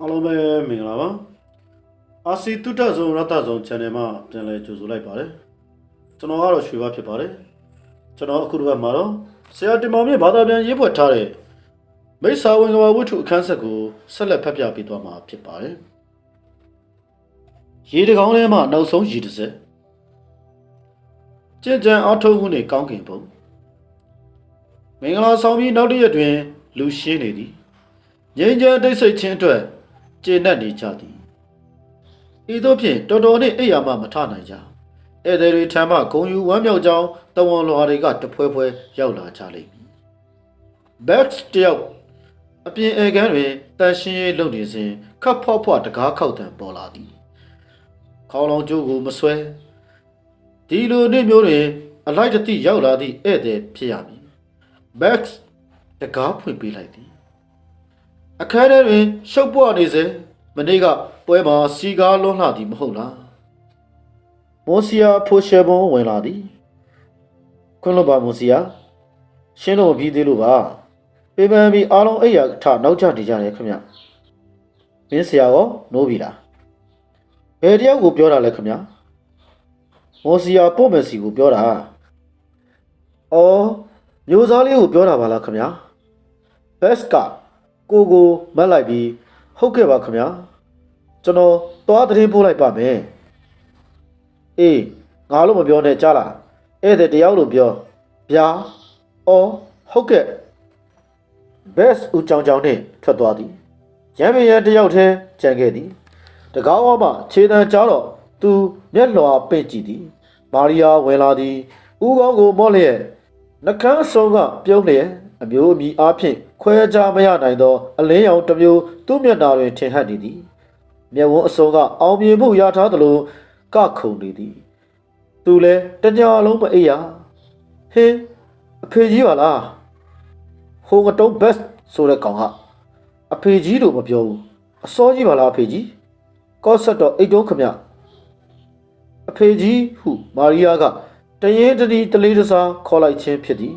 အားလုံးပဲမင်္ဂလာပါအာစီတုတ္တဇုံရတ္တဇုံ channel မှာပြန်လည်ကြိုဆိုလိုက်ပါတယ်ကျွန်တော်ကတော့ရွှေဘဖြစ်ပါတယ်ကျွန်တော်အခုတစ်ပတ်မှာတော့ဆရာတင်မောင်မြင့်ဘာသာပြန်ရေးဖွဲ့ထားတဲ့မိစ္ဆာဝင်ကဘာဝတ္ထုအခန်းဆက်ကိုဆက်လက်ဖတ်ပြပေးသွားမှာဖြစ်ပါတယ်ရေတကောင်းထဲမှာနောက်ဆုံးရေတစ်စက်ကြင်ကြံအထုံးမှုနဲ့ကောင်းကင်ပုံမင်္ဂလာဆောင်ပြီးနောက်တစ်ရက်တွင် လူရှင်းနေသည်ငြိမ်းချမ်းတိတ်ဆိတ်ခြင်းအတွက် ကျေနပ်နေကြသည်ဤသို့ဖြင့်တော်တော်နှင့်အိယာမှမထနိုင်ကြဧည့်သည်တွေထံမှဂုံယူဝမ်းမြောက်ကြောင်းတဝန်လွာတွေကတဖွဲဖွဲရောက်လာကြလိမ့်မည်ဘက်စ်တယောက်အပြင်အေကန်တွင်တန်ရှင်းရေးလုပ်နေစဉ်ခပ်ဖော့ဖော့တကားခောက်တံပေါ်လာသည်ခေါင်းလုံးကျိုးကိုမဆွဲဒီလိုနေ့မျိုးတွင်အလိုက်တတိရောက်လာသည့်ဧည့်သည်ဖြစ်ရမည်ဘက်စ်တကားဖွင့်ပေးလိုက်သည် အခန်းထဲတွင်ရှုပ်ပွားနေစေမနေ့ကပွဲမှာစီကားလွန်လှသည်မဟုတ်လားမော်စီယာဖိုရှယ်ဘွန်ဝင်လာသည်ခွန်းလို့ပါမော်စီယာရှင်းလို့မပြီးသေးလို့ပါပေပန်ပြီးအားလုံးအိပ်ရထနောက်ကျနေကြတယ်ခင်ဗျမင်းဆရာရောနိုးပြီလားဘယ်တယောက်ကိုပြောတာလဲခင်ဗျမော်စီယာပို့မယ်စီကိုပြောတာအော်မျိုးစားလေးကိုပြောတာပါလားခင်ဗျဘက်စ်က ကိုကိုမတ်လိုက်ပြီးဟုတ်ကဲ့ပါခင်ဗျာကျွန်တော်သွားသတင်းပို့လိုက်ပါမယ်အေးငါလို့မပြောနဲ့ကြားလားဧည့်သည်တယောက်လို့ပြောဗျာအော်ဟုတ်ကဲ့ဘက်စ်ဦးကြောင်ကြောင်နဲ့ထွက်သွားသည်ရမ်းမရန်တယောက်တည်းကြံခဲ့သည်တကောင်းအောင်မှခြေတံကြားတော့သူမျက်လွှာပင့်ကြည့်သည်မာရီယာဝင်လာသည်ဦးကောင်းကိုမော့လျက်နှကန်းအစုံကပြုံးလျက် အမျိုးအမည်အားဖြင့်ခွဲခြားမရနိုင်သော အလင်းရောင်တစ်မျိုးသူ့မျက်နှာတွင်ထင်ဟပ်နေသည်မျက်ဝန်းအစုံကအောင်မြင်မှုရထားသလိုကခုန်နေသည်သူလည်းတညာလုံးမအိပ်ရဟင်းအဖေကြီးပါလားဟိုကတုံးဘက်ဆိုတဲ့ကောင်ကအဖေကြီးလို့မပြောဘူးအစောကြီးပါလားအဖေကြီးကော့ဆက်တော့အိတ်တုံးခမအဖေကြီးဟုမာရီယာကတရင်တတိတလေးတစားခေါ်လိုက်ခြင်းဖြစ်သည်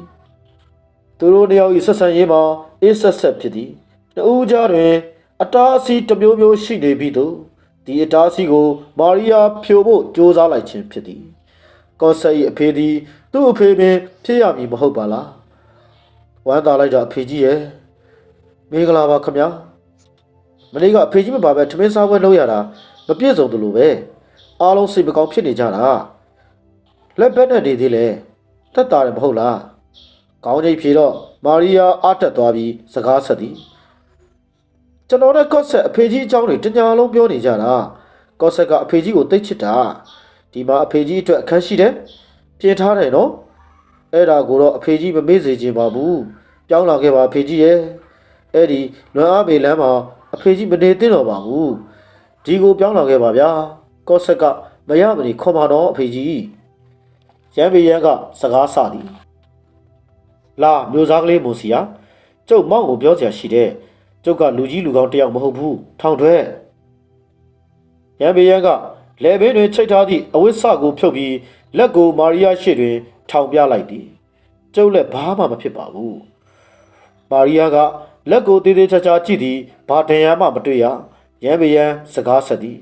သူတို့တယောက်၏ဆက်ဆံရေးမှာအေးဆက်ဆက်ဖြစ်သည်တဦးကြားတွင် အတားအဆီးတစ်မျိုးမျိုးရှိနေပြီသို့ဒီအတားအဆီးကိုမာရီယာဖြိုဖို့ကြိုးစားလိုက်ခြင်းဖြစ်သည်ကော့ဆက်၏အဖေသည်သူ့အဖေပင်ဖြစ်ရမည်မဟုတ်ပါလားဝမ်းသာလိုက်တာအဖေကြီးရဲ့မင်္ဂလာပါခင်ဗျာမနေ့ကအဖေကြီးမပါပဲထမင်းစားပွဲလုပ်ရတာမပြည့်စုံသလိုပဲအားလုံးစိတ်မကောင်းဖြစ်နေကြတာလက်ဘက်နဲ့နေသေးလေတက်တာတယ်မဟုတ်လား ကောင်းချိန်ဖြေတော့မာရီယာအားတက်သွားပြီးစကားဆက်သည်ကျွန်တော်နဲ့ကော့ဆက်အဖေကြီးအကြောင်းတွေတညာလုံးပြောနေကြတာကော့ဆက်ကအဖေကြီးကိုတိတ်ချစ်တာဒီမှာအဖေကြီးအတွက်အခန်းရှိတယ်ပြင်ထားတယ်နော်အဲ့ဒါကိုတော့အဖေကြီးမမေ့စေချင်ပါဘူးပြောင်းလာခဲ့ပါအဖေကြီးရဲ့အဲ့ဒီလွန်အားပေလမ်းမှာအဖေကြီးမနေသင့်တော့ပါဘူးဒီကိုပြောင်းလာခဲ့ပါဗျာကော့ဆက်ကမရမနေခေါ်ပါတော့အဖေကြီးရန်ပေရန်ကစကားဆသည် လာမျိုးစားကလေးမို့စီယာကျုပ်မောက်ကိုပြောစရာရှိတယ်ကျုပ်ကလူကြီးလူကောင်းတယောက်မဟုတ်ဘူးထောင်ထွက်ရန်ဘေးရန်ကလေဘင်းတွင်ချိတ်ထားသည့်အဝိဆကိုဖြုတ်ပြီးလက်ကိုမာရီယာရှေ့တွင်ထောင်ပြလိုက်သည်ကျုပ်လည်းဘာမှမဖြစ်ပါဘူးမာရီယာကလက်ကိုသေးသေးချာချာကြည့်သည်ဘာတန်ရမှမတွေ့ရရန်ဘေးရန်စကားဆက်သည်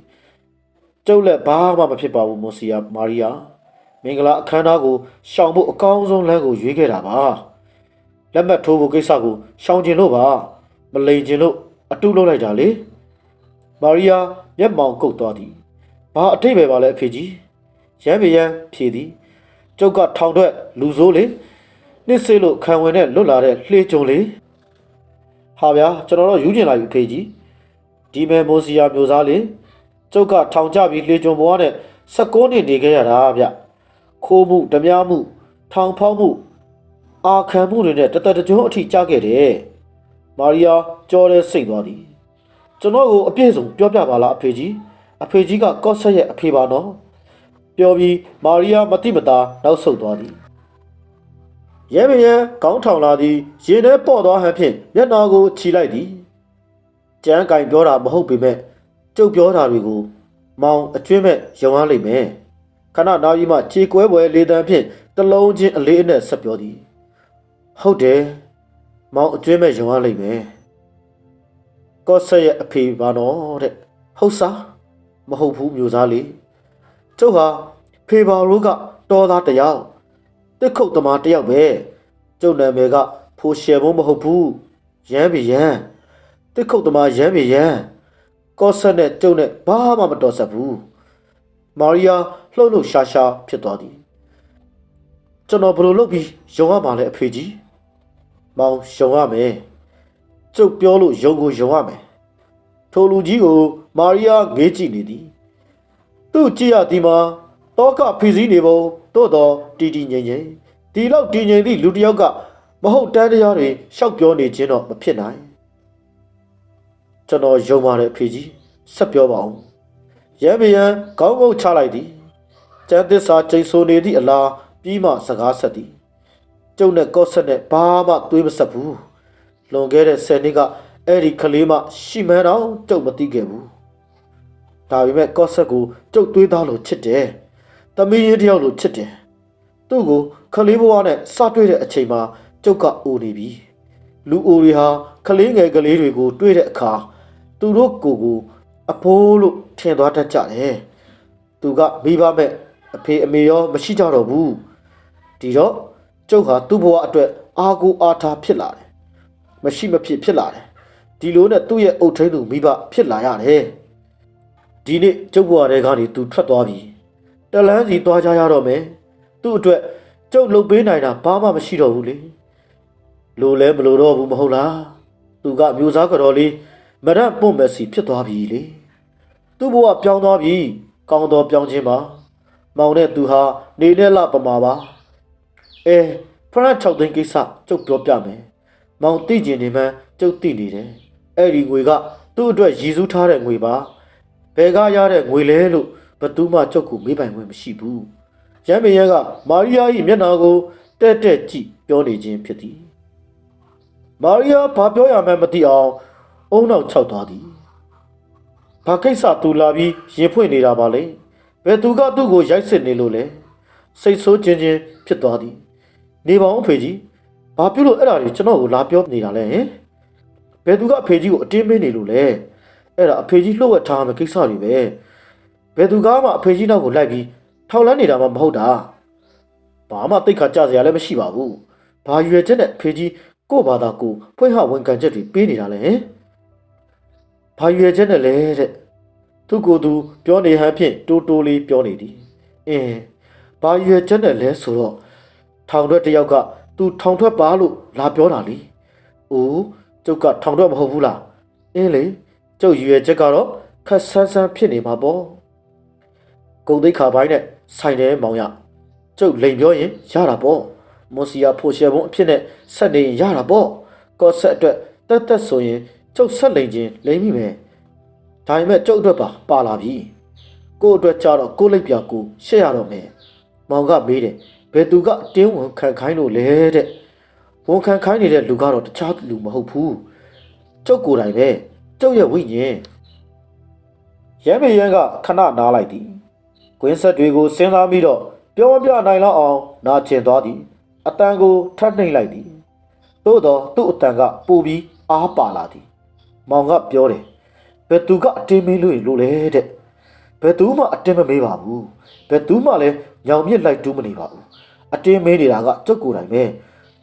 ကျုပ်လည်းဘာမှမဖြစ်ပါဘူးမို့စီယာမာရီယာမင်္ဂလာအခမ်းအနားကိုရှောင်ဖို့အကောင်းဆုံးလမ်းကိုရွေးခဲ့တာပါ လက်မှတ်ထိုးဖို့ကိစ္စကိုရှောင်ကျင်လို့ပါမလိန်ကျင်လို့အတုလုပ်လိုက်တာလေမာရီယာမျက်မှောင်ကုတ်သွားသည်ဘာအတိတ်ပဲပါလဲအဖေကြီးရမ်းပရမ်းဖြေသည်ကျုပ်ကထောင်ထွက်လူဆိုးလေနှစ်စေးလို့ခံဝင်နဲ့လွတ်လာတဲ့လှေကြုံလေဟာဗျာကျွန်တော်တော့ယူကျင်လာပြီအဖေကြီးဒီမဲမိုစီယာမျိုးစားလေကျုပ်ကထောင်ကြပြီးလှေကြုံဘဝနဲ့16နှစ်နေခဲ့ရတာဗျခိုးမှုဓမြမှုထောင်ဖောက်မှု အာခံမှုတွေနဲ့တသက်တကြွအထိကြားခဲ့တယ်။မာရီယာကြောတဲ့စိတ်သွားသည်။ကျွန်တော်ကိုအပြည့်စုံပြောပြပါလားအဖေကြီး။အဖေကြီးကကော့ဆက်ရဲ့အဖေပါနော်။ပြောပြီးမာရီယာမတိမတာနောက်ဆုတ်သွားသည်။ရဲမရဲခေါင်းထောင်လာသည်ရင်ထဲပေါ့သွားဟန်ဖြင့်မျက်နှာကိုခြိလိုက်သည်။ကြမ်းကင်ပြောတာမဟုတ်ပေမဲ့ကျုပ်ပြောတာတွေကိုမောင်အကျွင်းမဲ့ယုံရလိမ့်မယ်။ခဏနာပြီးမှခြေကွဲပွဲလေတံဖြင့်တလုံးချင်းအလေးအနက်ဆက်ပြောသည်။ ဟုတ်တယ်မောင်အကျွဲမဲ့ယုံရလိမ့်မယ်ကော့ဆက်ရဲ့အဖေပါနော်တဲ့ဟုတ်စားမဟုတ်ဘူးမျိုးသားလေးကျုပ်ဟာဖေပါရိုးကတော်သားတစ်ယောက်တစ်ခုတ်သမားတစ်ယောက်ပဲကျုပ်နာမည်ကဖိုရှယ်ဘုံမဟုတ်ဘူးရမ်းပြီရမ်းတစ်ခုတ်သမားရမ်းပြီရမ်းကော့ဆက်နဲ့ကျုပ်နဲ့ဘာမှမတော်ဆက်ဘူးမာရီယာလှုပ်လှုပ်ရှားရှားဖြစ်သွားသည်ကျွန်တော်ဘယ်လိုလုပ်ပြီးယုံရမှာလဲအဖေကြီး မောင်ယုံရမယ်ကျုပ်ပြောလို့ယုံကိုယုံရမယ်ထိုလူကြီးကိုမာရီယာငေးကြည့်နေသည်သူ့ကြည့်ရသည်မှာတောကဖီစည်းနေပုံသို့တော်တီတီငိမ့်ငိမ့်ဒီလောက်တီငိမ့်သည့်လူတစ်ယောက်ကမဟုတ်တန်းတရားတွေရှောက်ပြောနေခြင်းတော့မဖြစ်နိုင်ကျွန်တော်ယုံပါတယ်အဖေကြီးဆက်ပြောပါအောင်ရဲမယံခေါင်းငုတ်ချလိုက်သည်ကျန်းသစ္စာချိန်ဆိုနေသည့်အလားပြီးမှစကားဆက်သည် ကျုပ်နဲ့ကော့ဆက်နဲ့ဘာမှသွေးမဆက်ဘူးလွန်ခဲ့တဲ့10နှစ်ကအဲ့ဒီကလေးမှရှိမှန်းတော့ကျုပ်မသိခဲ့ဘူးဒါပေမဲ့ကော့ဆက်ကိုကျုပ်သွေးသားလို့ချစ်တယ်။သမီးရင်းတစ်ယောက်လို့ချစ်တယ်။သူ့ကိုခလေးဘဝနဲ့စတွေ့တဲ့အချိန်မှာကျုပ်ကအိုနေပြီ။လူအိုတွေဟာခလေးငယ်ကလေးတွေကို တွေ့တဲ့အခါသူတို့ကိုယ်ကိုအဖိုးလို့ထင်သွားတတ်ကြတယ်။သူကမိဘမဲ့အဖေအမေရောမရှိကြတော့ဘူး။ဒီတော့ ကျုပ်ဟာသူ့ဘဝအတွက်အာကိုအားထားဖြစ်လာတယ်။မရှိမဖြစ်ဖြစ်လာတယ်။ဒီလိုနဲ့သူ့ရဲ့အုတ်ထိန်သူမိဘဖြစ်လာရတယ်။ဒီနေ့ကျုပ်ဘွားတွေကနေသူထွက်သွားပြီတလန်းစီသွားကြရတော့မယ်သူ့အတွက်ကျုပ်လှုပ်ပေးနိုင်တာဘာမှမရှိတော့ဘူးလေလိုလဲမလိုတော့ဘူးမဟုတ်လားသူကမျိုးစားကြော်လေးမရပွန်မက်စီဖြစ်သွားပြီလေသူ့ဘဝပြောင်းသွားပြီကောင်းတော်ပြောင်းခြင်းပါမောင်နဲ့သူဟာနေနဲ့လပမာပါ အဲဖရန့်6သိန်းကိစ္စကျုပ်ပြောပြမယ်မောင်သိကျင်နေမှန်းကျုပ်သိနေတယ်အဲ့ဒီငွေကသူ့အတွက်ရည်စူးထားတဲ့ငွေပါဘယ်ကရတဲ့ငွေလဲလို့ဘသူမှကြုတ်ကူမေးပိုင်ခွင့်မရှိဘူး။ရမ်းမယန်းကမာရီယာ၏မျက်နှာကိုတဲ့တဲ့ကြည့်ပြောနေခြင်းဖြစ်သည်။မာရီယာဘာပြောရမှန်းမသိအောင်အုံနောက်ခြောက်သွားသည်။ဘာကိစ္စသူလာပြီးရင်ဖွင့်နေတာပါလဲ။ဘယ်သူကသူ့ကိုရိုက်စစ်နေလို့လဲ။စိတ်ဆိုးခြင်းချင်းဖြစ်သွားသည်။ နေပါဦးအဖေကြီး။ဘာဖြစ်လို့အဲ့ဒါတွေကျွန်တော်ကိုလာပြောနေတာလဲဟင်။ဘယ်သူကအဖေကြီးကိုအတင်းမင်းနေလို့လဲ။အဲ့ဒါအဖေကြီးလှုပ်ဝက်ထားမယ့်ကိစ္စတွေပဲဘယ်သူကမှအဖေကြီးနောက်ကိုလိုက်ပြီးထောက်လန်းနေတာမှမဟုတ်တာဘာမှတိတ်ခါကြစရာလည်းမရှိပါဘူးဘာရွယ်ချက်နဲ့အဖေကြီးကို့ဘာသာကိုဖွင့်ဟဝန်ခံချက်တွေပေးနေတာလဲဟင်ဘာရွယ်ချက်နဲ့လဲတဲ့သူကိုယ်သူပြောနေဟန်ဖြင့်တိုးတိုးလေးပြောနေသည်အင်းဘာရွယ်ချက်နဲ့လဲဆိုတော့ ထောင်ထွက်တစ်ယောက်ကသူထောင်ထွက်ပါလို့လာပြောတာလေအိုးကျုပ်ကထောင်ထွက်မဟုတ်ဘူးလားအင်းလေကျုပ်ရွယ်ချက်ကတော့ခက်ဆန်းဆန်းဖြစ်နေမှာပေါ့ဂုံသိက္ခာပိုင်းနဲ့ဆိုင်တယ်မောင်ရကျုပ်လိန်ပြောရင်ရတာပေါ့မွန်စီယာဖိုရှယ်ဘုံအဖြစ်နဲ့ဆက်နေရင်ရတာပေါ့ကော့ဆက်အတွက်တက်တက်ဆိုရင်ကျုပ်ဆက်လိန်ခြင်းလိန်မိမယ်ဒါပေမဲ့ကျုပ်အတွက်ပါပါလာပြီကို့အတွက်ကြတော့ကို့လိုက်ပြကိုရှက်ရတော့မယ်မောင်ကမေးတယ် ဘယ်သူကတင်းဝင်ခံခိုင်းလို့လဲတဲ့ဝန်ခံခိုင်းနေတဲ့လူကတော့တခြားလူမဟုတ်ဘူးကျုပ်ကိုယ်တိုင်ပဲကျုပ်ရဲ့ဝိညာဉ်ရမ်းမေရန်ကခဏနားလိုက်သည်ကွင်းဆက်တွေကိုစဉ်းစားပြီးတော့ပြောမပြနိုင်လောက်အောင်နာကျင်သွားသည်အတန်ကိုထပ်နှိမ့်လိုက်သည်သို့တော့သူ့အတန်ကပိုပြီးအားပါလာသည် မောင်ကပြောတယ်ဘယ်သူကအတင်းမေးလို့လို့လဲတဲ့ဘယ်သူမှအတင်းမမေးပါဘူးဘယ်သူမှလည်းညောင်မြစ်လိုက်တူးမနေပါဘူး အတင်းမေးနေတာကကျုပ်ကိုယ်တိုင်ပဲ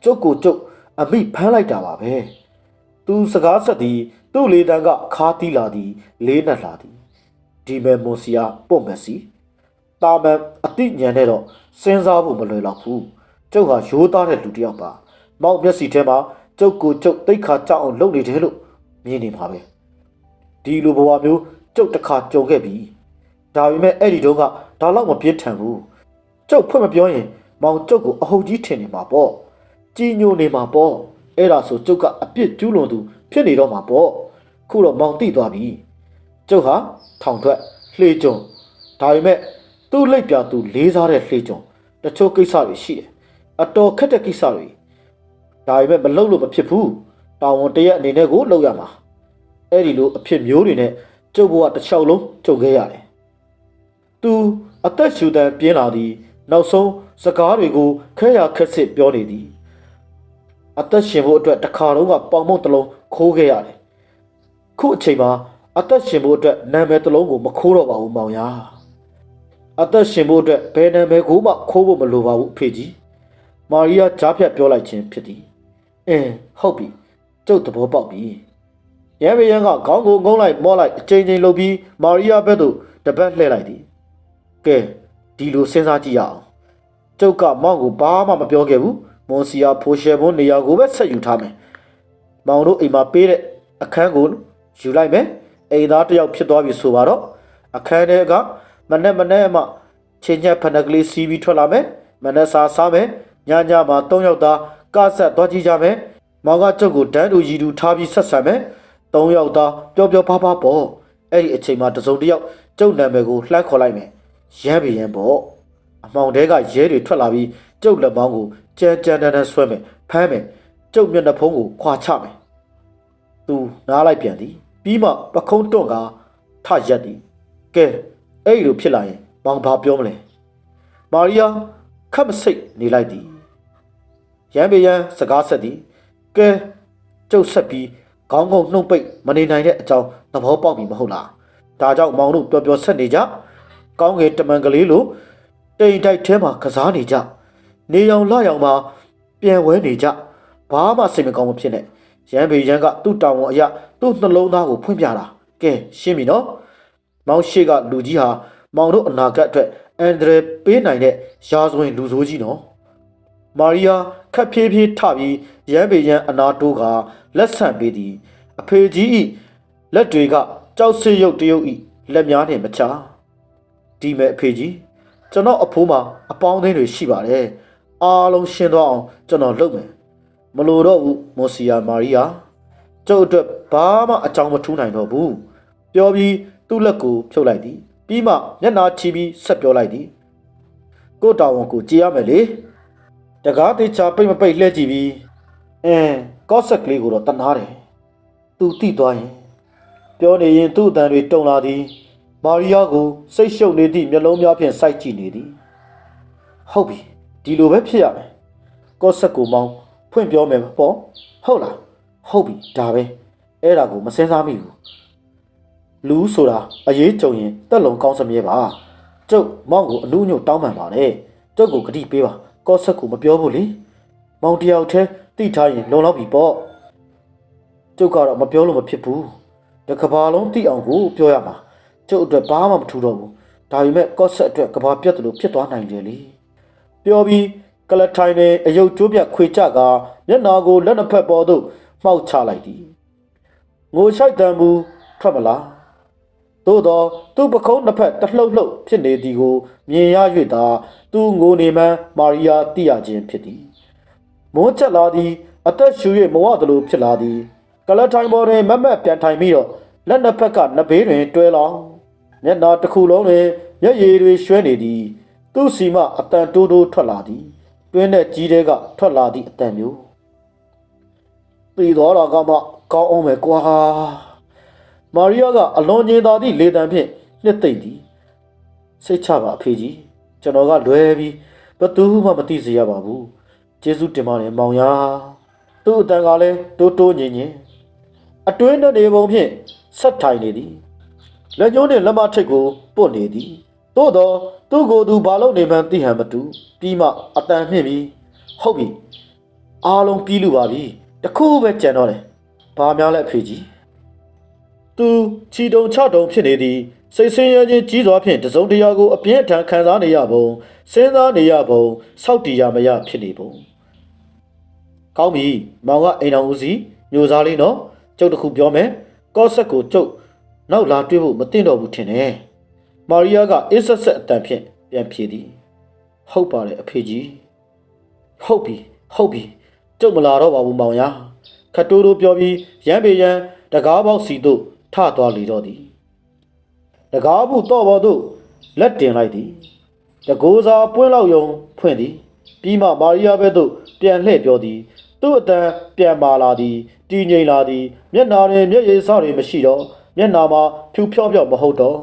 ကျုပ်ကိုကျုပ်အမိဖမ်းလိုက်တာပါပဲသူစကားဆက်သည် သူ့လေတန်းကခါတီးလာသည်လေးနက်လာသည်ဒီမဲမွန်စီယာပုတ်မက်စီတာမန်အတိညာနဲ့တော့စဉ်းစားဖို့မလွယ်တော့ဘူးကျုပ်ဟာရိုးသားတဲ့လူတစ်ယောက်ပါမောက်မျက်စီထဲမှာကျုပ်ကိုကျုပ်တိတ်ခါကြောက်အောင်လုပ်နေတယ်လို့မြင်နေပါပဲဒီလိုဘဝမျိုးကျုပ်တစ်ခါကြုံခဲ့ပြီဒါပေမဲ့အဲ့ဒီတုန်းကဒါတော့မပြင်းထန်ဘူးကျုပ်ဖွင့်မပြောရင် မောင်ကျုပ်ကိုအဟုတ်ကြီးထင်နေမှာပေါ့ကြီးညိုနေမှာပေါ့အဲ့ဒါဆိုကျုပ်ကအပြစ်ကျူးလွန်သူဖြစ်နေတော့မှာပေါ့ခုတော့မောင်တိသွားပြီကျုပ်ဟာထောင်ထွက်လှေကြုံဒါပေမဲ့သူ့လက်ပြသူလေးစားတဲ့လှေကြုံတချို့ကိစ္စတွေရှိတယ်အတော်ခက်တဲ့ကိစ္စတွေဒါပေမဲ့မလုပ်လို့မဖြစ်ဘူးတာဝန်တရက်အနေနဲ့ကိုလုပ်ရမှာအဲ့ဒီလိုအဖြစ်မျိုးတွေနဲ့ကျုပ်ဘဝတစ်ချောက်လုံးကြုံခဲ့ရတယ်သူအသက်ရှူတန်ပြင်းလာသည် နောက်ဆုံးစကားတွေကိုခဲရခက်စစ်ပြောနေသည်အသက်ရှင်ဖို့အတွက်တစ်ခါတော့ကပေါင်မုတ်တစ်လုံးခိုးခဲ့ရတယ်ခုအချိန်မှာအသက်ရှင်ဖို့အတွက်နာမည်တစ်လုံးကိုမခိုးတော့ပါဘူးမောင်ရအသက်ရှင်ဖို့အတွက်ဘယ်နာမည်ကိုမှခိုးဖို့မလိုပါဘူးအဖေကြီးမာရီယာကြားဖြတ်ပြောလိုက်ခြင်းဖြစ်သည်အင်းဟုတ်ပြီကျုပ်သဘောပေါက်ပြီရဲဘရန်ကခေါင်းကိုငုံလိုက်မောလိုက်အချိန်ချင်းလှုပ်ပြီးမာရီယာဘက်သို့တပတ်လှည့်လိုက်သည်ကဲ ဒီလိုစဉ်းစားကြည့်ရအောင်ကျုပ်ကမောင်ကိုဘာမှမပြောခဲ့ဘူးမွန်စီယာဖိုရှယ်ဘွန်းနေရာကိုပဲဆက်ယူထားမယ်မောင်တို့အိမ်မှာပေးတဲ့အခန်းကိုယူလိုက်မယ်အိမ်သားတစ်ယောက်ဖြစ်သွားပြီဆိုပါတော့အခန်းထဲကမနဲ့မနဲ့မှချင်းချက်ဖနက်ကလေးစီးပြီးထွက်လာမယ်မနဲ့စားစားမယ်ညညမှာ၃ယောက်သားကဆက်သွားကြည့်ကြမယ်မောင်ကကျုပ်ကိုတန်းတူရည်တူထားပြီးဆက်ဆံမယ်၃ယောက်သားပျော်ပျော်ဖားဖားပေါ့အဲ့ဒီအချိန်မှာတစုံတစ်ယောက်ကျုပ်နာမည်ကိုလှမ်းခေါ်လိုက်မယ် ရမ်းပြီရမ်းပေါ့အမောင်တဲကရဲတွေထွက်လာပြီးကျုပ်လက်မောင်းကိုကြမ်းကြမ်းတမ်းတမ်းဆွဲမယ်ဖမ်းမယ်ကျုပ်မျက်နှာဖုံးကိုခွာချမယ်သူနားလိုက်ပြန်သည်ပြီးမှပခုံးတွန့်ကထရက်သည်ကဲအဲ့ဒီလိုဖြစ်လာရင်မောင်ဘာပြောမလဲမာရီယာခက်မစိတ်နေလိုက်သည်ရမ်းပေရန်စကားဆက်သည်ကဲကျုပ်ဆက်ပြီးခေါင်းကုန်းနှုတ်ပိတ်မနေနိုင်တဲ့အကြောင်းသဘောပေါက်ပြီမဟုတ်လားဒါကြောင့်မောင်တို့ပျော်ပျော်ဆက်နေကြ ကောင်းငယ်တမန်ကလေးလိုတိမ်တိုက်ထဲမှာကစားနေကြနေရောင်လရောင်မှာပြန်ဝဲနေကြဘာမှစိတ်မကောင်းမဖြစ်နဲ့ရမ်းပေရန်ကသူ့တောင်ဝန်အရာသူ့နှလုံးသားကိုဖွင့်ပြတာကဲရှင်းပြီနော်မောင်ရှိကလူကြီးဟာမောင်တို့အနာဂတ်အတွက်အန်ဒရပေးနိုင်တဲ့ရာဇဝင်လူဆိုးကြီးနော်မာရီယာခက်ဖြည်းဖြည်းထပြီးရမ်းပေရန်အနာတိုးကလက်ဆန့်ပေးသည်အဖေကြီးဤလက်တွေကကြောက်စစ်ရုပ်တရုပ်ဤလက်များနှင့်မချ ဒီမဲ့အဖေကြီးကျွန်တော်အဖိုးမှာအပေါင်းအသင်းတွေရှိပါတယ်အားလုံးရှင်းသွားအောင်ကျွန်တော်လုပ်မယ်မလိုတော့ဘူးမော်စီယာမာရီယာကျုပ်အတွက်ဘာမှအကြောင်းမထူးနိုင်တော့ဘူးပြောပြီးသူ့လက်ကိုဖြုတ်လိုက်သည်ပြီးမှမျက်နှာချီပြီးဆက်ပြောလိုက်သည်ကို့တာဝန်ကိုကြည်ရမယ်လေတကားတေချာပိတ်မပိတ်လှည့်ကြည့်ပြီးအင်းကော့ဆက်ကလေးကိုတော့တနာတယ်သူတိသွားရင် ပြောနေရင်သူ့အတန်တွေတုံလာသည် မာရီယာကိုစိတ်ရှုပ်နေသည့်မျက်လုံးများဖြင့်စိုက်ကြည့်နေသည်ဟုတ်ပြီဒီလိုပဲဖြစ်ရမယ်ကော့ဆက်ကိုမောင်းဖွင့်ပြောမယ်ပေါ့ဟုတ်လားဟုတ်ပြီဒါပဲအဲ့ဒါကိုမစင်စားမိဘူးလူဆိုတာအရေးကြုံရင်တက်လုံကောင်းစမြဲပါကျုပ်မောင်းကိုအလူညွတ်တောင်းပန်ပါလေကျုပ်ကိုဂတိပေးပါကော့ဆက်ကိုမပြောဘူးလေမောင်တယောက်တည်းတိထားရင်လုံလောက်ပြီပေါ့ကျုပ်ကတော့မပြောလို့မဖြစ်ဘူးတကဘာလုံးတိအောင်ကိုပြောရမှာ ကျုပ်အတွက်ဘာမှမထူတော့ဘူးဒါပေမဲ့ကော့ဆက်အတွက်ကဘာပြတ်တယ်လို့ဖြစ်သွားနိုင်တယ်လေပြောပြီးကလထိုင်နဲ့အယုတ်ကျိုးပြတ်ခွေကြကမျက်နာကိုလက်နှစ်ဖက်ပေါ်သို့မှောက်ချလိုက်သည်ငိုရှိုက်တံမူထွက်မလားသို့တော့သူ့ပခုံးနှစ်ဖက်တလှုပ်လှုပ်ဖြစ်နေသည်ကိုမြင်ရ၍သာသူငိုနေမှန်းမာရီယာသိရခြင်းဖြစ်သည်မိုးချက်လာသည်အသက်ရှူ၍မဝသလိုဖြစ်လာသည်ကလထိုင်ပေါ်တွင်မတ်မတ်ပြန်ထိုင်ပြီးတော့လက်နှစ်ဖက်ကနှစ်ဘေးတွင်တွဲလောင် မျက်နာတစ်ခုလုံးတွင်မျက်ရည်တွေရွှဲနေသည်သူ့စီမှအတန်တိုးတိုးထွက်လာသည်တွင်းတဲ့ကြီးတဲ့ကထွက်လာသည့်အတန်မျိုးပြီးတော့တော့ကမှကောင်းအောင်ပဲကွာမာရီယာကအလွန်ကျင်သာသည့်လေတံဖြင့်နှစ်သိမ့်သည်စိတ်ချပါအဖေကြီးကျွန်တော်ကလွယ်ပြီးဘသူမှမသိစေရပါဘူးကျေးဇူးတင်ပါတယ်မောင်ယာသူ့အတန်ကလည်းတိုးတိုးညင်ညင်အတွင်းတဲ့နေပုံဖြင့်ဆက်ထိုင်နေသည် လက်ညှိုးနှင့်လက်မထိတ်ကိုပုတ်နေသည်သို့တော့သူ့ကိုယ်သူဘာလို့နေမှန်းသိဟန်မတူပြီးမှအတန်မြင့်ပြီးဟုတ်ပြီအားလုံးပြီးလူပါပြီတခုပဲကြံတော့တယ်ဘာများလဲအဖေကြီးသူချီတုံချတုံဖြစ်နေသည်စိတ်ဆင်းရဲခြင်းကြီးစွာဖြင့်တစုံတရာကိုအပြင်းအထန်ခံစားနေရပုံစဉ်းစားနေရပုံစောက်တီရမရဖြစ်နေပုံကောင်းပြီမောင်ကအိမ်တော်ဦးစီမျိုးစားလေးနော်ကျုပ်တခုပြောမယ်ကော့ဆက်ကိုကျုပ် နောက်လာတွေ့ဖို့မသင့်တော့ဘူးထင်တယ်မာရီယာကအစ်ဆက်ဆက်အတန်ဖြင့်ပြန်ဖြေသည်ဟုတ်ပါတယ်အဖေကြီးဟုတ်ပြီဟုတ်ပြီကျုပ်မလာတော့ပါဘူးမောင်ရခတ်တိုးတိုးပြောပြီးရမ်းပေရန်တကားပေါက်စီသို့ထသွားလေတော့သည်တကားဘူးတော့ဘော်သို့လက်တင်လိုက်သည်တကိုးစာပွင့်လောက်ယုံဖွင့်သည်ပြီးမှမာရီယာဘက်သို့ပြန်လှည့်ပြောသည်သူ့အတန်ပြန်မာလာသည်တည်ငြိမ်လာသည်မျက်နာတွင်မျက်ရည်စတွေမရှိတော့ မျက်နာမှာဖြူဖြော့ဖြော့မဟုတ်တော့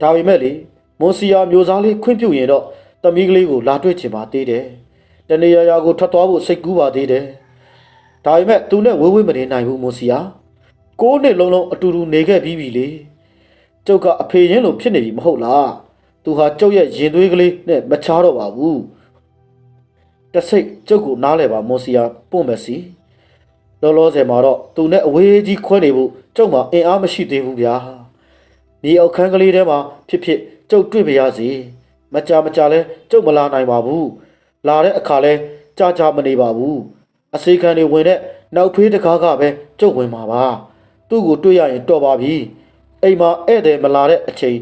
ဒါပေမဲ့လေမွန်စီယာမျိုးစားလေးခွင့်ပြုရင်တော့တမီးကလေးကိုလာတွေ့ချင်ပါသေးတယ်တနေရာရာကိုထွက်သွားဖို့စိတ်ကူးပါသေးတယ်ဒါပေမဲ့သူနဲ့ဝေးဝေးမနေနိုင်ဘူးမွန်စီယာကိုးနှစ်လုံးလုံးအတူတူနေခဲ့ပြီးပြီလေကျုပ်ကအဖေရင်းလိုဖြစ်နေပြီမဟုတ်လားသူဟာကျုပ်ရဲ့ရင်သွေးကလေးနဲ့မချားတော့ပါဘူးတဆိတ်ကျုပ်ကိုနားလဲပါမော်စီယာပွန့်မစီ လောလောဆယ်မှာတော့သူနဲ့အဝေးကြီးခွဲနေဖို့ကျုပ်မှာအင်အားမရှိသေးဘူးဗျာမြေအောက်ခန်းကလေးထဲမှာဖြစ်ဖြစ်ကျုပ်တွေ့ပါရစေမကြမကြလဲကျုပ်မလာနိုင်ပါဘူးလာတဲ့အခါလဲကြာကြာမနေပါဘူးအစိခံတွေဝင်တဲ့နောက်ဖေးတကားကပဲကျုပ်ဝင်မှာပါသူ့ကိုတွေ့ရရင်တော့ပါပြီအိမ်မှာဧည့်သည်မလာတဲ့အချိန်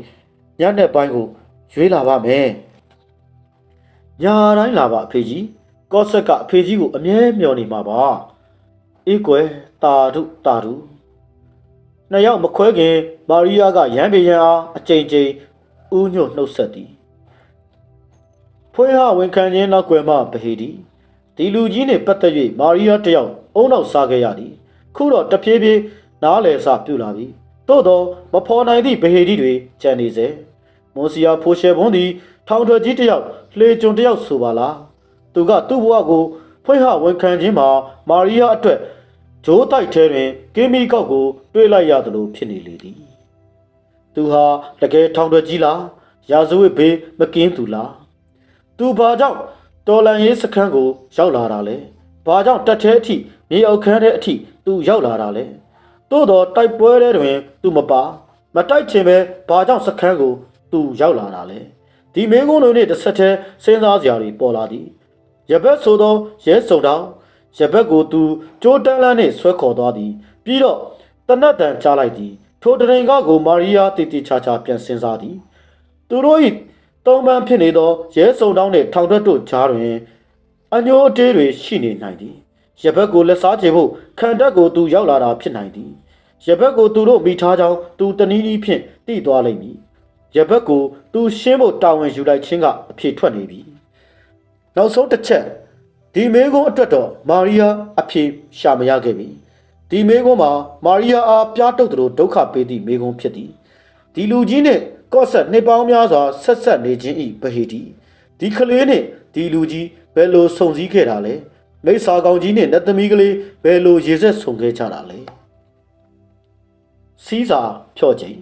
ညနေပိုင်းကိုရွေးလာပါမယ်ညာတိုင်းလာပါအဖေကြီးကော့ဆက်ကအဖေကြီးကိုအမြဲမျှော်နေမှာပါ အေးကွယ်တာဓုတာဓုနှစ်ယောက်မခွဲခင်မာရီယာကရမ်းပေရန်အားအကြိမ်ကြိမ်ဥညွတ်နှုတ်ဆက်သည်ဖွေးဟဝန်ခံခြင်းနောက်ွယ်မှဗဟေဒီဒီလူကြီးနှင့်ပတ်သက်၍မာရီယာတယောက်အုံနောက်စားခဲ့ရသည်ခုတော့တဖြည်းဖြည်းနားလည်စပြုလာပြီသို့သောမဖော်နိုင်သည့်ဗဟေဒီတွေကြံနေစေမွန်စီယာဖိုရှယ်ဘွန်းသည်ထောင်ထွက်ကြီးတယောက်လှေကျွန်တယောက်ဆိုပါလားသူကသူ့ဘဝကိုဖွေးဟဝန်ခံခြင်းမှာမာရီယာအတွက် ဂျိုးတိုက်ထဲတွင်ကင်းမီကောက်ကိုတွေ့လိုက်ရသလိုဖြစ်နေလေသည်သူဟာတကယ်ထောင်ထွက်ကြီးလားရာဇဝတ်ဘေးမကင်းသူလားသူဘာကြောင့်တော်လန်ရေးစခန်းကိုရောက်လာတာလဲဘာကြောင့်တက်သေးအထိမြေအောက်ခန်းထဲအထိသူရောက်လာတာလဲသို့တော့တိုက်ပွဲထဲတွင် သူမပါမတိုက်ချင်ပဲဘာကြောင့်စခန်းကို သူရောက်လာတာလဲဒီမင်းကုန်းတို့နဲ့တစ်ဆက်တည်းစဉ်းစားစရာတွေပေါ်လာသည်ရဘက်ဆိုသောရဲစုံတောင် ရဘက်ကိုသူကြိုးတန်းလန်းနှင့်ဆွဲခေါ်သွားသည် ပြီးတော့တနတ်တန်ချလိုက်သည် ထိုတရင်ကကိုမာရီယာတီတီချာချာပြန်စဉ်းစားသည် သူတို့၏သုံးပန်းဖြစ်နေသောရဲစုံတောင်းနှင့်ထောင်ထွက်တို့ကြားတွင်အညိုအတေးတွေရှိနေနိုင်သည်ရဘက်ကိုလက်စားချေဖို့ခံတက်ကိုသူရောက်လာတာဖြစ်နိုင်သည်ရဘက်ကိုသူတို့မိထားကြောင်းသူတနည်းနည်းဖြင့်တည်သွားလိမ့်မည်ရဘက်ကိုသူရှင်းဖို့တာဝန်ယူလိုက်ခြင်းကအဖြေထွက်နေပြီနောက်ဆုံးတစ်ချက် ဒီမေကုန်းအတွက်တော့မာရီယာအဖြေရှာမရခဲ့ပြီဒီမေကုန်းမှာမာရီယာအားပြားတုတ်သူတို့ဒုက္ခပေးသည့်မေကုန်းဖြစ်သည်ဒီလူကြီးနဲ့ကော့ဆက်နှစ်ပေါင်းများစွာဆက်ဆက်နေခြင်းဤဗဟေတီဒီကလေးနဲ့ဒီလူကြီးဘယ်လိုစုံစည်းခဲ့တာလဲမိစ္ဆာကောင်ကြီးနဲ့နတ်သမီးကလေးဘယ်လိုရေဆက်ဆုံခဲ့ကြတာလဲစီးစာဖြော့ချိန်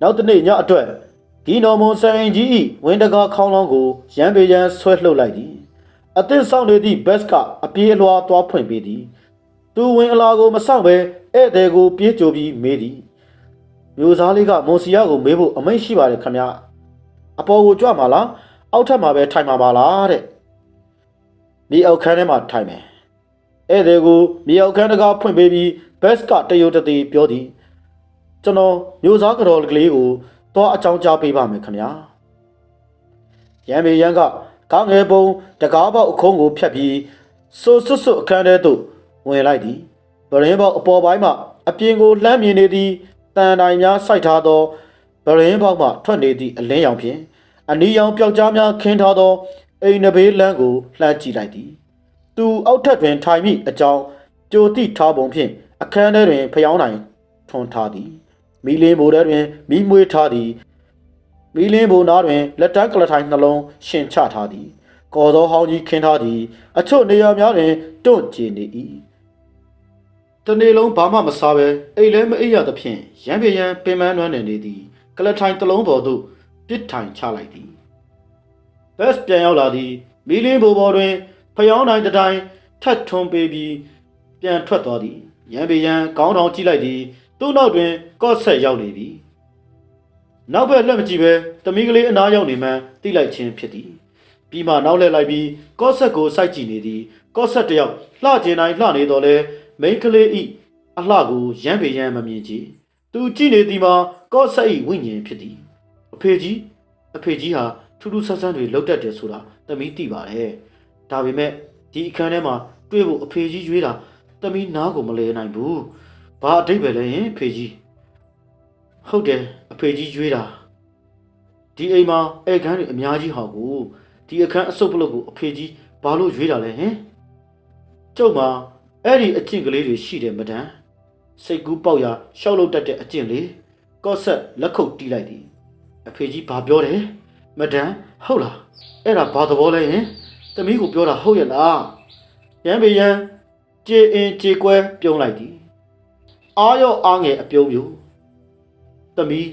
နောက်တစ်နေ့ညအတွက်ဒီနော်မွန်ဆန်အင်ကြီးဤဝင်းတကားခေါင်းလောင်းကိုရမ်းပေရန်ဆွဲလှုပ်လိုက်သည် အသစ်ဆောင်နေသည့်ဘက်စ်ကအပြေးအလွှာသွားဖွင့်ပေးသည်သူဝင်အလာကိုမဆောင်ပဲဧည့်သည်ကိုပြေးကြိုပြီးမေးသည်မျိုးစားလေးကမွန်စီယာကိုမေးဖို့အမိန့်ရှိပါတယ်ခမရအပေါ်ကိုကြွမှာလားအောက်ထပ်မှာပဲထိုင်မှာပါလားတဲ့မြေအောက်ခန်းထဲမှာထိုင်မယ်ဧည့်သည်ကိုမြေအောက်ခန်းတကားဖွင့်ပေးပြီးဘက်စ်ကတရုတ်တသေးပြောသည်ကျွန်တော်မျိုးစားကတော်ကလေးကိုတော့အကြောင်းကြားပေးပါမယ်ခင်ဗျာရန်မေရန်က ကောင်းငယ်ပုံတကားပေါက်အခုံးကိုဖြတ်ပြီးဆိုဆွတ်ဆွတ်အခန်းထဲသို့ဝင်လိုက်သည်ဗရင်ပေါက်အပေါ်ပိုင်းမှအပြင်ကိုလှမ်းမြင်နေသည့်တန်တိုင်များစိုက်ထားသောဗရင်ပေါက်မှထွက်နေသည့်အလင်းရောင်ဖြင့်အနီရောင်ပျောက်ကြားများခင်းထားသောအိမ်နဘေးလမ်းကိုလှမ်းကြည့်လိုက်သည်သူအောက်ထပ်တွင်ထိုင်မိအကြောင်းကြိုတိထားပုံဖြင့်အခန်းထဲတွင်ဖျောင်းနိုင်ထွန်ထားသည်မီလင်းဘိုထဲတွင်မိမွေးထားသည် မီလင်းဘိုနားတွင်လက်တန်းကလထိုင်နှလုံးရှင်ချထားသည်ကော်သောဟောင်းကြီးခင်းထားသည် အချို့နေရာများတွင်တွန့်ကျင်နေ၏တနေ့လုံးဘာမှမစားပဲအိတ်လည်းမအိပ်ရသဖြင့်ရံပြရန်ပင်မနှွမ်းနေနေသည်ကလထိုင်တစ်လုံးပေါ်သို့ပြစ်ထိုင်ချလိုက်သည်ဘက်စ်ပြန်ရောက်လာသည်မီလင်းဘိုပေါ်တွင်ဖျောင်းတိုင်းတစ်တိုင်းထတ်ထွန်းပေးပြီးပြန်ထွက်သွားသည်ရံပြရန်ကောင်းတောင်ကြည့်လိုက်သည်သူ့နောက်တွင်ကော့ဆက်ရောက်နေပြီ နောက်ဘက်လက်မကြည့်ပဲတမီးကလေးအနားရောက်နေမှန်းသိလိုက်ခြင်းဖြစ်သည်ပြီးမှနောက်လှည့်လိုက်ပြီးကော့ဆက်ကိုစိုက်ကြည့်နေသည်ကော့ဆက်တယောက်လှကျင်တိုင်းလှနေတော့လဲမိန်းကလေးဤအလှကိုရမ်းပေရမ်းမမြင်ကြည့်သူကြည့်နေသည်မှာကော့ဆက်ဤဝိညာဉ်ဖြစ်သည်အဖေကြီးအဖေကြီးဟာထူးထူးဆန်းဆန်းတွေလောက်တတ်တယ်ဆိုတာတမီးသိပါတယ်ဒါပေမဲ့ဒီအခန်းထဲမှာတွေ့ဖို့အဖေကြီးရွေးတာတမီးနားကိုမလဲနိုင်ဘူးဘာအတိတ်ပဲလဲဟင်ဖေကြီးဟုတ်တယ်အ ဖေကြီးရွေးတာဒီအိမ်မှာဧကန်းတွေအများကြီးဟောက်ကိုဒီအခန်းအစုပ်ပလုတ်ကိုအဖေကြီးဘာလို့ရွေးတာလဲဟင်ကျုပ်မှာအဲ့ဒီအကျင့်ကလေးတွေရှိတယ်မဒန်စိတ်ကူးပေါက်ရရှောက်လို့တတ်တဲ့အကျင့်လေးကော့ဆက်လက်ခုပ်တီးလိုက်သည်အဖေကြီးဘာပြောတယ်မဒန်ဟုတ်လားအဲ့ဒါဘာသဘောလဲဟင်တမီးကိုပြောတာဟုတ်ရဲ့လားရမ်းပေရန်ကြေအင်ကြေကွဲပြုံးလိုက်သည်အားရော့အားငယ်အပြုံးမျိုးသမီး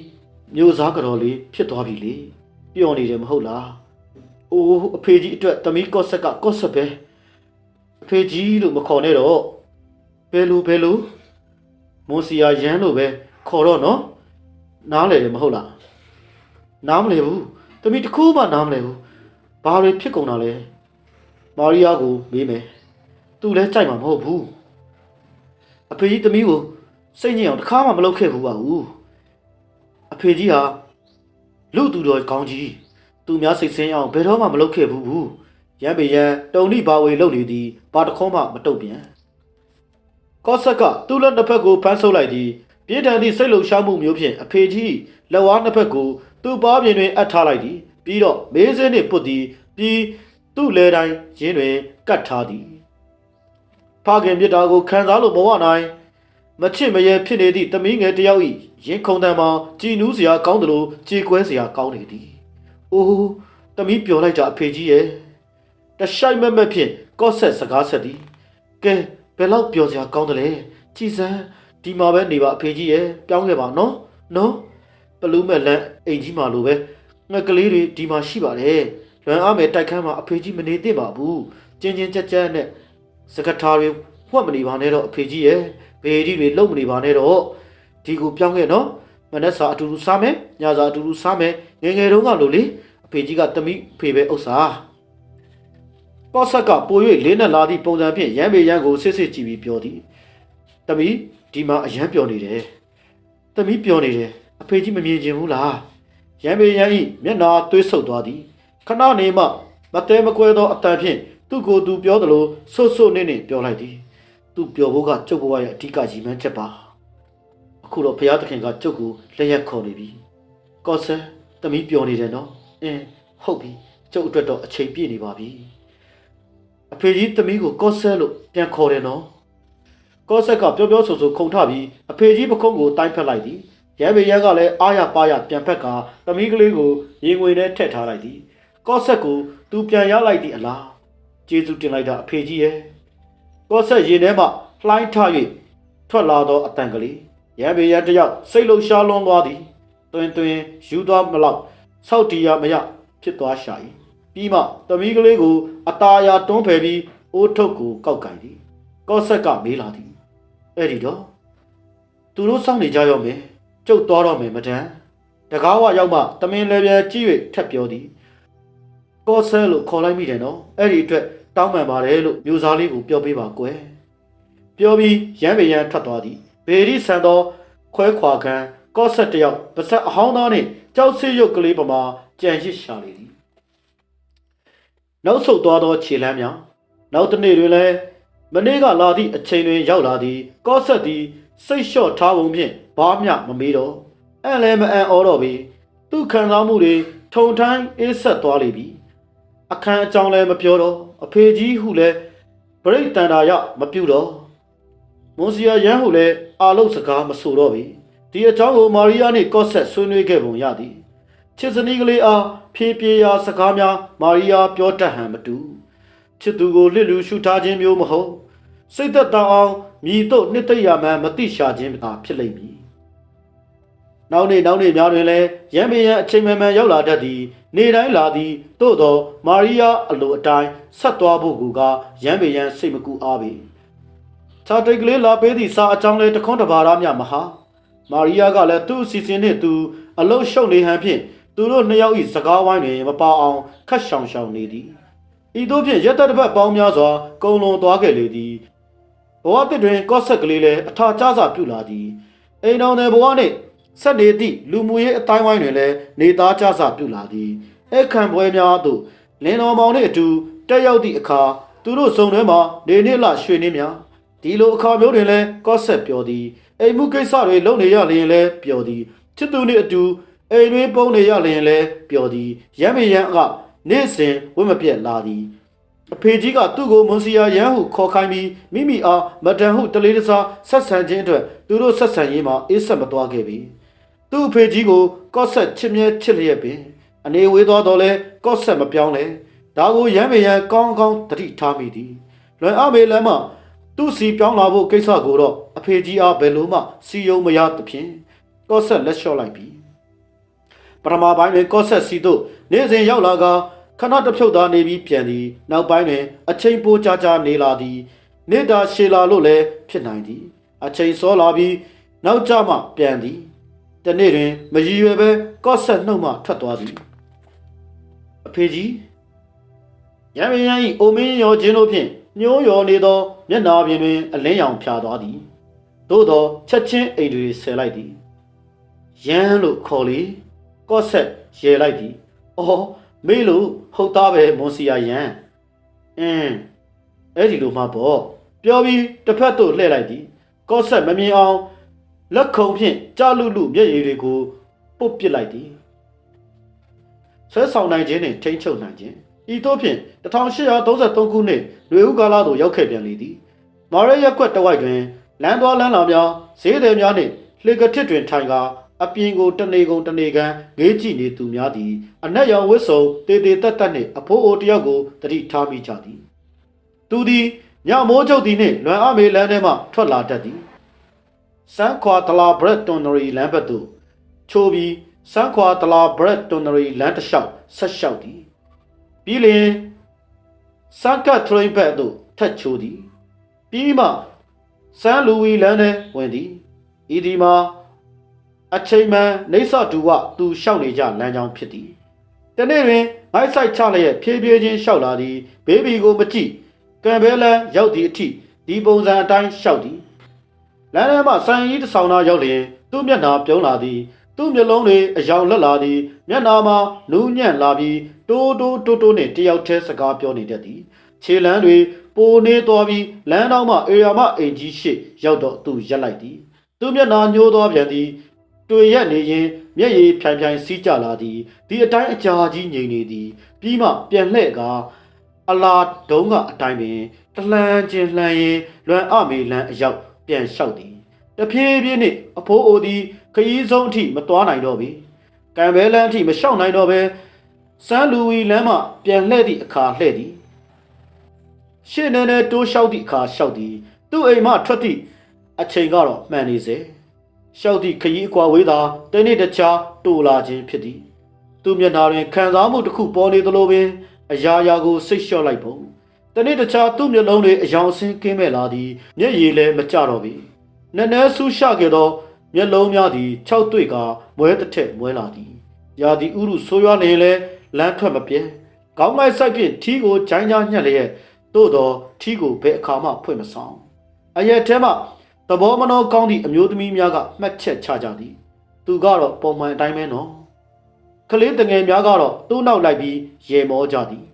မျိုးစားကြော်လေးဖြစ်သွားပြီလေပျော်နေတယ်မဟုတ်လားအိုးအဖေကြီးအတွက်သမီးကော့ဆက်ကကော့ဆက်ပဲအဖေကြီးလို့မခေါ်နဲ့တော့ဘယ်လိုဘယ်လိုမွန်စီယာရန်လို့ပဲခေါ်တော့နော်နားလေတယ်မဟုတ်လားနားမလဲဘူးသမီးတစ်ခုမှနားမလဲဘူးဘာတွေဖြစ်ကုန်တာလဲမာရီယာကိုမေးမယ်သူလည်းကြိုက်မှာမဟုတ်ဘူးအဖေကြီးသမီးကိုစိတ်ညစ်အောင်တစ်ခါမှမလုပ်ခဲ့ဘူးပါဘူးအ ဖေကြီးဟာလူသူတော်ကောင်းကြီးသူများစိတ်ဆင်းအောင်ဘယ်တော့မှမလုပ်ခဲ့ဘူးဘူးရမ်းပေရန်တုံလိဘာဝေလုပ်နေသည်ဘာတစ်ခေါမှမတုတ်ပြန်ကော့ဆက်ကသူ့လက်နှစ်ဖက်ကိုဖမ်းဆုပ်လိုက်သည်ပြင်းထန်သည့်စိတ်လုံရှားမှုမျိုးဖြင့်အဖေကြီးလက်ဝါးနှစ်ဖက်ကိုသူ့ပါးပြင်တွင်အပ်ထားလိုက်သည်ပြီးတော့မေးစင်းနှင့်ပုတ်သည်ပြီးသူ့လဲတိုင်းရင်းတွင်ကတ်ထားသည်ဖခင်မြစ်တာကိုခံစားလို့မဝနိုင် မချစ်မရဲဖြစ်နေသည့်တမီးငယ်တစ်ယောက်၏ရင်ခုန်တံမှာကြည်နူးစရာကောင်းတယ်လို့ကြေကွဲစရာကောင်းနေသည်။အိုးတမီးပျော်လိုက်တာအဖေကြီးရဲ့တရှိုက်မက်မက်ဖြင့်ကော့ဆက်စကားဆက်သည်။ကဲဘယ်လောက်ပျော်စရာကောင်းတယ်လဲ။ကြည်စမ်းဒီမှာပဲနေပါအဖေကြီးရဲ့ပြောင်းခဲ့ပါနော်။နော်ပလူးမဲ့လန်းအိမ်ကြီးမှာလိုပဲငှက်ကလေးတွေဒီမှာရှိပါတယ်။လွန်အားမယ်တိုက်ခန်းမှာအဖေကြီးမနေသင့်ပါဘူး။ကျင်းချင်းကြက်ကြက်နဲ့စကထားတွေဝှက်မနေပါနဲ့တော့အဖေကြီးရဲ့ ဘေဒီတွေလုံမနေပါနဲ့တော့ဒီကိုပြောင်းခဲ့နော်မနေ့စာအတူတူစားမယ်ညစာအတူတူစားမယ်ငယ်ငယ်တုန်းကလို့လေအဖေကြီးကတမိဖေပဲဥစ္စာပေါ့ဆက်ကပို၍လေးနဲ့လာသည့်ပုံစံဖြင့်ရမ်းပေရမ်းကိုစစ်စစ်ကြည့်ပြီးပြောသည်တမိဒီမှာအရမ်းပြောနေတယ်တမိပြောနေတယ်အဖေကြီးမမြင်ချင်ဘူးလားရမ်းပေရမ်းဤမျက်နာသွေးဆုပ်သွားသည်ခဏနေမှမတဲမကွဲသောအတန်ဖြင့်သူ့ကိုယ်သူပြောသလိုဆွတ်ဆွတ်နေနေပြောလိုက်သည် သူပျော်ဖို့ကကျုပ်ဘဝရဲ့အဓိကရည်မှန်းချက်ပါအခုတော့ဘုရားသခင်ကကျုပ်ကိုလက်ရက်ခေါ်နေပြီကော့ဆန်သမီးပျော်နေတယ်နော်အင်းဟုတ်ပြီကျုပ်အတွက်တော့အချိန်ပြည့်နေပါပြီအဖေကြီးသမီးကိုကော့ဆန်လို့ပြန်ခေါ်တယ်နော်ကော့ဆက်ကပျော်ပျော်ဆူဆူခုန်ထပြီးအဖေကြီးပခုံးကိုတိုင်းဖက်လိုက်သည်ရဲဘေရဲကလည်းအားရပါရပြန်ဖက်ကသမီးကလေးကိုရင်ငွေနဲ့ထည့်ထားလိုက်သည်ကော့ဆက်ကိုသူပြန်ရလိုက်သည့်အလားကျေးဇူးတင်လိုက်တာအဖေကြီးရဲ့ ကော့ဆက်ရင်ထဲမှလှိုင်းထ၍ထွက်လာသောအတန်ကလေးရံပေရန်တယောက်စိတ်လှရှားလွန်သွားသည်တွင်တွင်ယူသွားမလောက်ဆောက်တီရမရဖြစ်သွားရှာ၏ပြီးမှသမီးကလေးကိုအตาယာတွန်းဖယ်ပြီးအိုးထုတ်ကိုကောက်ကင်သည်ကော့ဆက်ကမေးလာသည်အဲ့ဒီတော့သူတို့စောင့်နေကြရောမယ်ကျုပ်သွားတော့မယ်မတန်းတကားဝရောက်မှတမင်လည်းပြန်ကြည့်၍ထပ်ပြောသည်ကော့ဆဲလို့ခေါ်လိုက်မိတယ်နော်အဲ့ဒီအတွက် တောင်းပန်ပါတယ်လို့မျိုးစားလေးကိုပြောပေးပါကွယ်ပြောပြီးရမ်းပေရန်ထွက်သွားသည်ဘေရီဆန်သောခွဲခွာခံကော့ဆက်တယောက်ပါဆက်အဟောင်းသားနှင့်ကြောက်ဆေးရုပ်ကလေးပမာကြံရစ်ရှာလေသည်နောက်ဆုတ်သွားသောခြေလမ်းများနောက်တစ်နေ့တွင်လည်းမနေ့ကလာသည့်အချိန်တွင်ရောက်လာသည်ကော့ဆက်သည်စိတ်လျှော့ထားပုံဖြင့်ဘာမျှမမေးတော့အံ့လည်းမအံ့ဩတော့ပြီသူခံစားမှုတွေထုံထိုင်းအေးဆက်သွားလေပြီ အခန်းအကြောင်းလည်းမပြောတော့အဖေကြီးဟုလည်းဗရိတ်တန်တာရမပြုတ်တော့မွန်စီယာရန်ဟုလည်းအာလုတ်စကားမဆိုတော့ပြီဒီအကြောင်းကိုမာရီယာနှင့်ကော့ဆက်ဆွေးနွေးခဲ့ပုံရသည်ချစ်စနီးကလေးအားဖြည်းဖြည်းရာစကားများမာရီယာပြောတတ်ဟန်မတူချစ်သူကိုလစ်လူရှုထားခြင်းမျိုးမဟုတ်စိတ်သက်သာအောင်မြည်တို့နှစ်သိရမှန်မတိရှာခြင်းသာဖြစ်လိမ့်မည် နောက်နေ့နောက်နေ့များတွင်လည်းရံပင်ရန်အချိန်မှန်မှန်ရောက်လာတတ်သည်နေတိုင်းလာသည်သို့သောမာရီယာအလိုအတိုင်းဆက်သွားဖို့ကူကရံပင်ရန်စိတ်မကူအားပေချာတိတ်ကလေးလာပေးသည့်စာအကြောင်းလေးတခွန်းတပါးရမြမဟာမာရီယာကလည်းသူ့အစီအစဉ်နှင့်သူအလုရှုပ်နေဟန်ဖြင့်သူတို့နှစ်ယောက်၏စကားဝိုင်းတွင်မပါအောင်ခတ်ရှောင်ရှောင်နေသည်ဤသို့ဖြင့်ရက်သက်တစ်ပတ်ပေါင်းများစွာကုံလွန်သွားခဲ့လေသည်ဘဝတစ်တွင်ကော့ဆက်ကလေးလည်းအထာကျစာပြုလာသည်အိမ်တော်နယ်ဘဝနှင့် ဆက်နေသည့်လူမှုရေးအတိုင်းဝိုင်းတွင်လည်းနေသားကျစာပြုလာသည်အခန့်ပွဲများသို့လင်းတော်မောင်နှင့်အတူတက်ရောက်သည့်အခါသူတို့စုံထဲမှာနေနစ်လရွှေနှင်းများဒီလိုအခါမျိုးတွင်လည်းကော့ဆက်ပြောသည်အိမ်မှုကိစ္စတွေလုပ်နေရလျင်လည်းပြောသည်ချစ်သူနှင့်အတူအိမ်တွင်ပုံနေရလျင်လည်းပြောသည်ရမ်းမရမ်းကနေ့စဉ်ဝိမပြက်လာသည်အဖေကြီးကသူ့ကိုမွန်စီယာရန်ဟုခေါ်ခိုင်းပြီးမိမိအားမတန်ဟုတလေးတစားဆက်ဆံခြင်းအတွက်သူတို့ဆက်ဆံရေးမှာအေးဆက်မသွားခဲ့ပြီ သူ့အဖေကြီးကိုကော့ဆက်ချစ်မြဲချစ်လျက်ပင်အနေဝေးသွားတော့လဲကော့ဆက်မပြောင်းလဲဒါကိုရမ်းမရမ်းကောင်းကောင်းတတိထားမိသည်လွန်အမေလမ်းမှာတသူ့စီပြောင်းလာဖို့ကိစ္စကိုတော့အဖေကြီးအားဘယ်လိုမှစီယုံမရသဖြင့်ကော့ဆက်လက်လျှော့လိုက်ပြီပထမပိုင်းတွင်ကော့ဆက်စီတို့နေ့စဉ်ရောက်လာကခဏတစ်ဖြုတ်သားနေပြီးပြန်သည်နောက်ပိုင်းတွင် အချိန်ပိုကြာကြာနေလာသည်နေတာရှည်လာလို့လည်းဖြစ်နိုင်သည် အချိန်စောလာပြီးနောက်ကျမှပြန်သည် တနေ့တွင်မရည်ရွယ်ပဲကော့ဆက်နှုတ်မှထွက်သွားသည်အဖေကြီးရံမယံဤအိုမင်းရောခြင်းတို့ဖြင့်ညှိုးရော်နေသောမျက်နာပြင်တွင် အလင်းရောင်ဖြာသွားသည်သို့သောချက်ချင်းအိမ်တွေဆယ်လိုက်သည်ရန်လို့ခေါ်လေကော့ဆက်ရဲလိုက်သည်အော်မေးလို့ဟုတ်သားပဲမွန်စီယာရန်အင်းအဲ့ဒီလိုမှပေါ့ပြောပြီးတစ်ဖက်သို့လှည့်လိုက်သည် ကော့ဆက်မမြင်အောင် လက်ခုံဖြင့်ကြာလူလူမျက်ရည်တွေကိုပုတ်ပစ်လိုက်သည်ဆွဲဆောင်နိုင်ခြင်းနှင့်ထိန်းချုပ်နိုင်ခြင်းဤသို့ဖြင့်1833ခုနှစ်လွေဦးကာလသို့ရောက်ခဲ့ပြန်လေသည်မာရရက်ကွက်တစ်ဝိုက်တွင်လမ်းသွားလမ်းလာများဈေးသည်များနှင့်လှေကထစ်တွင်ထိုင်ကာအပြင်ကိုတနေကုန်တနေကန်ငေးကြည့်နေသူများသည်အနက်ရောင်ဝတ်စုံတေတေတက်တက်နှင့်အဖိုးအိုတယောက်ကိုတတိထားမိကြသည် သူသည်ညမိုးချုပ်သည်နှင့်လွန်အမေလမ်းထဲမှထွက်လာတတ်သည် စန်ခွာတလာဘရက်တွန်နရီလမ်းဘက်သို့ချိုးပြီးစန်းခွာတလာဘရက်တွန်နရီလမ်းတစ်လျှောက်ဆက်လျှောက်သည်ပြီးလျင်စန်းကတ်ထရိန်ဘက်သို့ထက်ချိုးသည်ပြီးမှစန်းလူဝီလမ်းထဲဝင်သည်ဤဒီမှာအချိန်မှန်နေဆတူဝသူလျှောက်နေကြလမ်းကြောင်းဖြစ်သည်တနေ့တွင်ငိုက်ဆိုင်ချလျက်ဖြည်းဖြည်းချင်းလျှောက်လာသည်ဘေဘီကိုမကြည့်ကံဘဲလန်းရောက်သည့်အထိဒီပုံစံအတိုင်းလျှောက်သည် လမ်းထဲမှဆိုင်ကြီးတစ်ဆောင်သားရောက်လျင်သူ့မျက်နှာပြုံးလာသည်သူ့မျက်လုံးတွေအယောင်လက်လာသည်မျက်နှာမှာနူးညံ့လာပြီးတိုးတိုးတိုးတိုးနှင့်တယောက်တည်းစကားပြောနေတတ်သည်ခြေလမ်းတွေပိုနေသွားပြီးလမ်းတောင်မှအေယာမအိမ်ကြီးရှိရောက်တော့သူရက်လိုက်သည်သူ့မျက်နှာညှိုးသွားပြန်သည်တွေ့ရက်နေရင်မျက်ရည်ဖြိုင်ဖြိုင်စီးကြလာသည်ဒီအတိုင်းအကြာကြီးငြိမ်နေသည်ပြီးမှပြန်လှဲ့ကားအလာဒုံးကအတိုင်းပင်တလှမ်းချင်းလှမ်းရင်လွန်အမေလန်းအရောက် ပြန်လျှောက်သည်တဖြည်းဖြည်းနှင့်အဖိုးအိုသည်ခရီးဆုံးအထိမသွားနိုင်တော့ပေကံဘဲလန်းအထိမလျှောက်နိုင်တော့ပဲစန်းလူဝီလမ်းမှပြန်လှည့်သည့်အခါလှည့်သည်ရှေ့နေနေတိုးလျှောက်သည့်အခါလျှောက်သည်သူ့အိမ်မှထွက်သည့်အချိန်ကတော့မှန်နေစေလျှောက်သည့်ခရီးအကွာဝေးသာတနေ့တခြားတိုးလာခြင်းဖြစ်သည်သူ့မျက်နှာတွင်ခံစားမှုတစ်ခုပေါ်နေသလိုပင်အရာရာကိုစိတ်လျှော့လိုက်ပုံ တနေ့တခြားသူ့မျက်လုံးတွေအယောင်ဆင်းကင်းမဲ့လာသည်မျက်ရည်လည်းမကျတော့ပေနည်းနည်းဆူရှခဲ့သောမျက်လုံးများသည်၆တွေ့ကမွဲတစ်ထက်မွဲလာသည်ရာသီဥတုဆိုးရွားနေလဲလမ်းထွက်မပြဲခေါင်းငိုက်ဆိုင်ဖြင့်ထီးကိုဂျိုင်းကြားညှက်လျက်သို့တော်ထီးကိုဘယ်အခါမှဖွင့်မဆောင်အရက်ထဲမှသဘောမနှောကောင်းသည့်အမျိုးသမီးများကမှတ်ချက်ချကြသည်သူကတော့ပုံမှန်အတိုင်းပဲနော်ကလေးတငယ်များကတော့သူ့နောက်လိုက်ပြီးရေမောကြသည်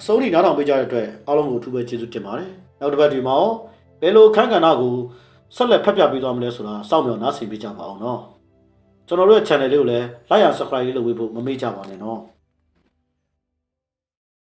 အစိုးရနားထောင်ပေးကြတဲ့အတွက်အားလုံးကိုအထူးပဲကျေးဇူးတင်ပါတယ်နောက်တစ်ပတ်ဒီမှာရောဘယ်လိုခန်းကဏ္ဍကိုဆက်လက်ဖတ်ပြပေးသွားမလဲဆိုတာစောင့်မျှော်နားဆင်ပေးကြပါအောင်နော်ကျွန်တော်တို့ရဲ့ channel လေးကိုလည်း like and subscribe လေးလုပ်ပေးဖို့မမေ့ကြပါနဲ့နော်